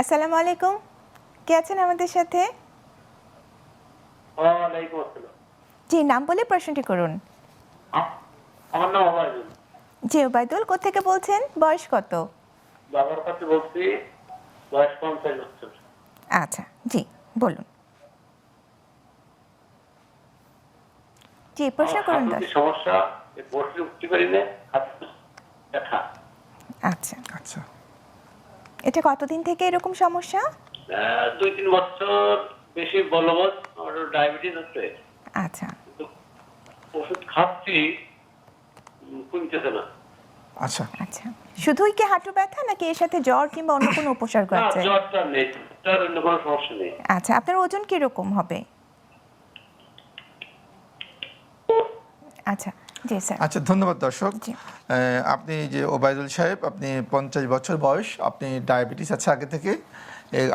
আসসালামু আলাইকুম। কে আছেন আমাদের সাথে? জি নাম বলে প্রশ্নটি করুন। আমার নাম জি ওবায়দুল কোথেকে বলছেন? বয়স কত? বাবার কাছে বলছি বয়স পঞ্চাশ বছর। আচ্ছা জি বলুন। জি প্রশ্ন করুন দর্শক। সমস্যা বসে উঠতে পারি না আচ্ছা। আচ্ছা। এটা কতদিন থেকে এরকম সমস্যা? দুই তিন বছর বেশি বলবৎ আমার ডায়াবেটিস আছে। আচ্ছা। ওষুধ খাচ্ছি কমতেছে না। আচ্ছা। আচ্ছা। শুধুই কি হাঁটু ব্যথা নাকি এর সাথে জ্বর কিংবা অন্য কোনো উপসর্গ আছে? জ্বরটা নেই। জ্বর অন্য কোনো সমস্যা নেই। আচ্ছা আপনার ওজন কীরকম হবে? আচ্ছা জি স্যার। আচ্ছা ধন্যবাদ দর্শক। আপনি যে ওবায়দুল সাহেব আপনি পঞ্চাশ বছর বয়স আপনি ডায়াবেটিস আছে আগে থেকে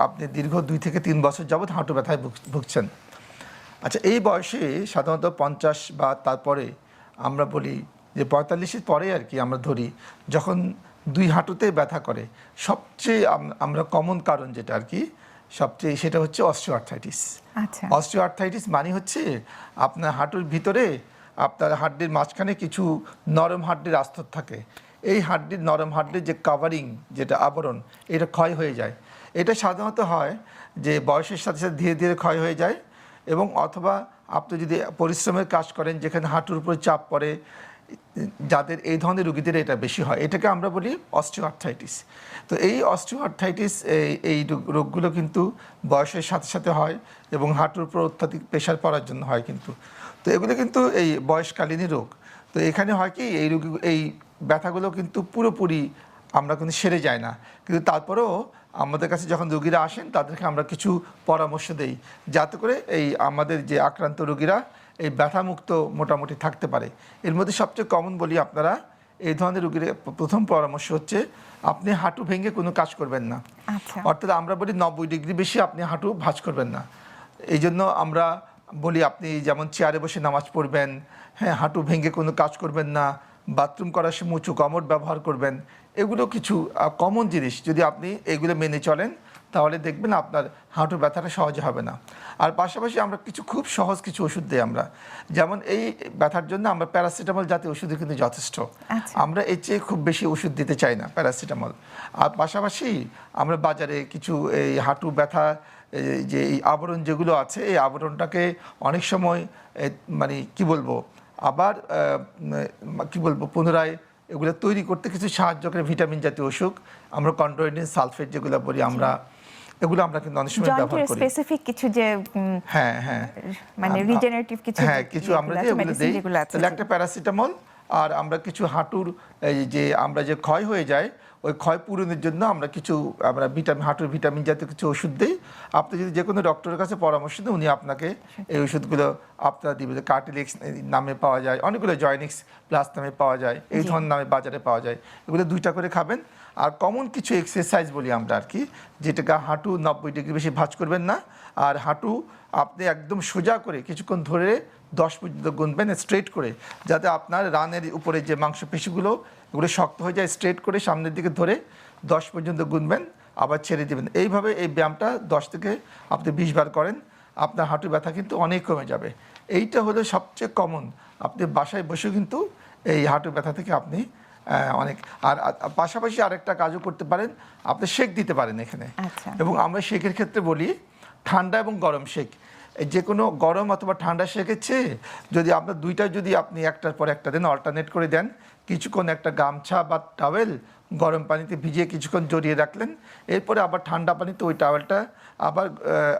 আপনি দীর্ঘ দুই থেকে তিন বছর যাবৎ হাঁটু ব্যথায় ভুগছেন। আচ্ছা এই বয়সে সাধারণত পঞ্চাশ বা তারপরে আমরা বলি যে পঁয়তাল্লিশের পরে আর কি আমরা ধরি যখন দুই হাঁটুতে ব্যথা করে সবচেয়ে আমরা কমন কারণ যেটা আর কি সবচেয়ে সেটা হচ্ছে অস্ট্রিওআর্থাইটিস আচ্ছা। অস্ট্রিওআর্থাইটিস মানে হচ্ছে আপনার হাঁটুর ভিতরে আপনার হাড্ডির মাঝখানে কিছু নরম হাড্ডির আস্তর থাকে। এই হাড্ডির নরম হাড্ডির যে কাভারিং যেটা আবরণ, এটা ক্ষয় হয়ে যায়। এটা সাধারণত হয় যে বয়সের সাথে সাথে ধীরে ধীরে ক্ষয় হয়ে যায় এবং অথবা আপনি যদি পরিশ্রমের কাজ করেন যেখানে হাঁটুর উপর চাপ পড়ে, যাদের এই ধরনের রুগীদের এটা বেশি হয়। এটাকে আমরা বলি অস্টিওআর্থাইটিস তো এই অস্টিওআর্থাইটিস এই এই রোগগুলো কিন্তু বয়সের সাথে সাথে হয় এবং হাঁটুর উপর অত্যাধিক প্রেশার পড়ার জন্য হয় কিন্তু। তো এগুলো কিন্তু এই বয়সকালীনই রোগ। তো এখানে হয় কি এই রোগী এই ব্যথাগুলো কিন্তু পুরোপুরি আমরা কিন্তু সেরে যায় না। কিন্তু তারপরেও আমাদের কাছে যখন রোগীরা আসেন তাদেরকে আমরা কিছু পরামর্শ দেই। যাতে করে এই আমাদের যে আক্রান্ত রোগীরা এই ব্যথামুক্ত মোটামুটি থাকতে পারে। এর মধ্যে সবচেয়ে কমন বলি আপনারা এই ধরনের রোগীর প্রথম পরামর্শ হচ্ছে আপনি হাঁটু ভেঙে কোনো কাজ করবেন না। আচ্ছা। অর্থাৎ আমরা বলি নব্বই ডিগ্রি বেশি আপনি হাঁটু ভাঁজ করবেন না। এই জন্য আমরা বলি, আপনি যেমন চেয়ারে বসে নামাজ পড়বেন হ্যাঁ হাঁটু ভেঙে কোনো কাজ করবেন না বাথরুম করার সময় উঁচু কমর ব্যবহার করবেন, এগুলো কিছু কমন জিনিস। যদি আপনি এগুলো মেনে চলেন তাহলে দেখবেন আপনার হাঁটু ব্যথাটা সহজে হবে না। আর পাশাপাশি আমরা কিছু খুব সহজ কিছু ওষুধ দিই আমরা। যেমন এই ব্যথার জন্য আমরা প্যারাসিটামল জাতীয় ওষুধই কিন্তু যথেষ্ট। আচ্ছা। আমরা এর চেয়ে খুব বেশি ওষুধ দিতে চাই না প্যারাসিটামল। আর পাশাপাশি আমরা বাজারে কিছু এই হাঁটু ব্যথা এই যে এই আবরণ যেগুলো আছে এই আবরণটাকে অনেক সময় মানে কি বলব আবার কি বলব পুনরায় এগুলো তৈরি করতে কিছু সাহায্য করে ভিটামিন জাতীয় ওষুধ আমরা কন্ট্রোয়েডিন সালফেট যেগুলো বলি আমরা। এগুলো আমরা কিন্তু অনেক সময় ব্যবহার করি। স্পেসিফিক কিছু যে হ্যাঁ হ্যাঁ। মানে রিজেনারেটিভ কিছু হ্যাঁ কিছু আমরা যে এগুলো দিই তাহলে একটা প্যারাসিটামল আর আমরা কিছু হাঁটুর এই যে আমরা যে ক্ষয় হয়ে যায় ওই ক্ষয় পূরণের জন্য আমরা কিছু আমরা ভিটামিন হাঁটুর ভিটামিন জাতীয় কিছু ওষুধ দিই। আপনি যদি যে কোনো ডক্টরের কাছে পরামর্শ দেন উনি আপনাকে এই ওষুধগুলো আপনার দিবে। কার্টিলেক্স নামে পাওয়া যায় অনেকগুলো জয়নিক্স প্লাস নামে পাওয়া যায় এই ধরনের নামে বাজারে পাওয়া যায়। এগুলো দুইটা করে খাবেন। আর কমন কিছু এক্সারসাইজ বলি আমরা আর কি যেটাকে হাঁটু নব্বই ডিগ্রি বেশি ভাজ করবেন না। আর হাঁটু আপনি একদম সোজা করে কিছুক্ষণ ধরে দশ পর্যন্ত গুনবেন স্ট্রেট করে যাতে আপনার রানের উপরে যে মাংসপেশিগুলো এগুলো শক্ত হয়ে যায় স্ট্রেট করে সামনের দিকে ধরে দশ পর্যন্ত গুনবেন আবার ছেড়ে দেবেন। এইভাবে এই ব্যায়ামটা দশ থেকে আপনি বিশ বার করেন আপনার হাঁটু ব্যথা কিন্তু অনেক কমে যাবে। এইটা হলো সবচেয়ে কমন আপনি বাসায় বসে কিন্তু এই হাঁটু ব্যথা থেকে আপনি অনেক আর পাশাপাশি আরেকটা কাজও করতে পারেন আপনি শেক দিতে পারেন এখানে। আচ্ছা। এবং আমরা শেকের ক্ষেত্রে বলি ঠান্ডা এবং গরম শেক এই যে কোনো গরম অথবা ঠান্ডা চেয়ে যদি আপনার দুইটা, যদি আপনি একটার পর একটা দেন অল্টারনেট করে দেন, কিছুক্ষণ একটা গামছা বা টাওয়েল গরম পানিতে ভিজিয়ে কিছুক্ষণ জড়িয়ে রাখলেন, এরপরে আবার ঠান্ডা পানিতে ওই টাওয়েলটা আবার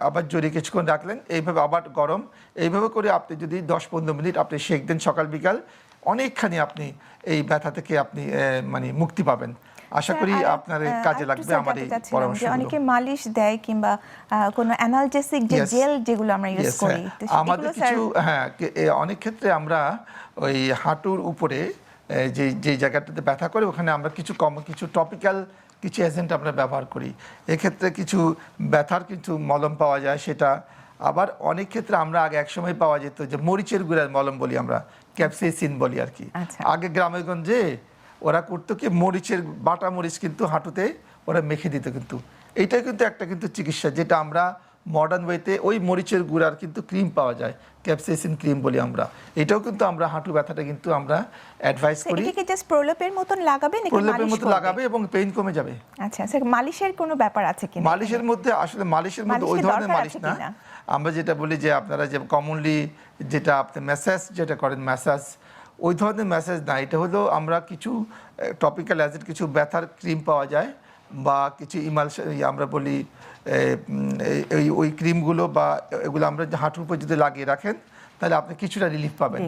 আবার জড়িয়ে কিছুক্ষণ রাখলেন, এইভাবে আবার গরম, এইভাবে করে আপনি যদি দশ পনেরো মিনিট আপনি শেক দেন সকাল বিকাল, অনেকখানি আপনি এই ব্যথা থেকে আপনি মানে মুক্তি পাবেন। আশা করি আপনার কাজে লাগবে আমার এই পরামর্শগুলো। অনেকে মালিশ দেয় কিংবা কোনো অ্যানালজেসিক যে জেল যেগুলো আমরা ইউজ করি। হ্যাঁ। আমাদের কিছু হ্যাঁ অনেক ক্ষেত্রে আমরা ওই হাঁটুর উপরে যে যে জায়গাটাতে ব্যথা করে ওখানে আমরা কিছু কম কিছু টপিক্যাল কিছু এজেন্ট আমরা ব্যবহার করি। এক্ষেত্রে কিছু ব্যথার কিছু মলম পাওয়া যায় সেটা। আবার অনেক ক্ষেত্রে আমরা আগে একসময় পাওয়া যেত যে মরিচের গুঁড়ার মলম বলি আমরা ক্যাপসেসিন বলি আর কি। আচ্ছা। আগে গ্রামেগঞ্জে ওরা করতো কি মরিচের বাটা মরিচ কিন্তু হাঁটুতে ওরা মেখে দিত কিন্তু। এইটা কিন্তু একটা কিন্তু চিকিৎসা যেটা আমরা মডার্ন ওয়েতে ওই মরিচের গুঁড়ার কিন্তু ক্রিম পাওয়া যায় ক্যাপসেসিন ক্রিম বলি আমরা। এটাও কিন্তু আমরা হাঁটু ব্যথাটা কিন্তু আমরা অ্যাডভাইস করি। এটা কি জাস্ট প্রলেপের মতন লাগাবে নাকি প্রলেপের মালিশ মতো করবে? লাগাবে এবং পেইন কমে যাবে। আচ্ছা আচ্ছা মালিশের কোনো ব্যাপার আছে কিনা? মালিশের মধ্যে আসলে মালিশের মধ্যে ওই ধরনের মালিশ না। আমরা যেটা বলি যে আপনারা যে কমনলি যেটা আপনি ম্যাসাজ যেটা করেন ম্যাসাজ ওই ধরনের মেসেজ না এটা হলো আমরা কিছু টপিক্যাল অ্যাজেড কিছু ব্যথার ক্রিম পাওয়া যায় বা কিছু ইমালশন আমরা বলি এই- ওই ক্রিমগুলো বা এগুলো আমরা হাঁটুর উপর যদি লাগিয়ে রাখেন, তাহলে আপনি কিছুটা রিলিফ পাবেন।